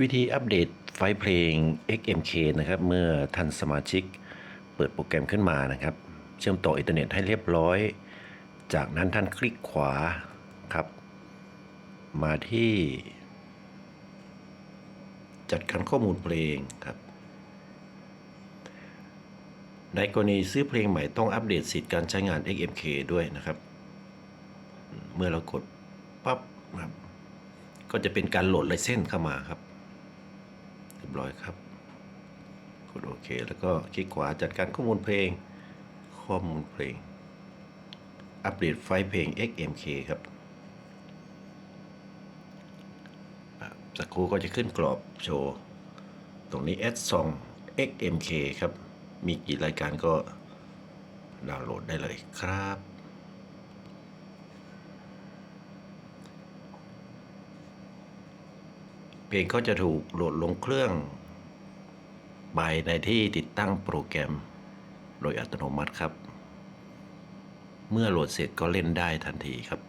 วิธีอัปเดตไฟล์เพลง XMK นะครับ เมื่อท่านสมาชิกเปิดโปรแกรมขึ้นมานะครับ เชื่อมต่ออินเทอร์เน็ตให้เรียบร้อย จากนั้นท่านคลิกขวาครับ มาที่ จัดการข้อมูลเพลงครับ ในกรณีซื้อเพลงใหม่ต้องอัปเดตสิทธิ์การใช้งาน XMK ด้วยนะครับ เมื่อเรากดปั๊บครับก็จะเป็นการโหลดไลเซนส์เข้ามาครับ บร้อยครับกดโอเค แล้วก็คลิกขวาจัดการข้อมูลเพลง ข้อมูลเพลง อัปเดตไฟล์เพลง XMK ครับ สักครู่ก็จะขึ้นกรอบโชว์ ตรงนี้ Add Song XMK ครับ มีกี่รายการก็ดาวน์โหลดได้เลยครับ เพลงก็จะถูกโหลดลงเครื่อง ไปในที่ติดตั้งโปรแกรม โดยอัตโนมัติครับ เมื่อโหลดเสร็จก็เล่นได้ทันทีครับ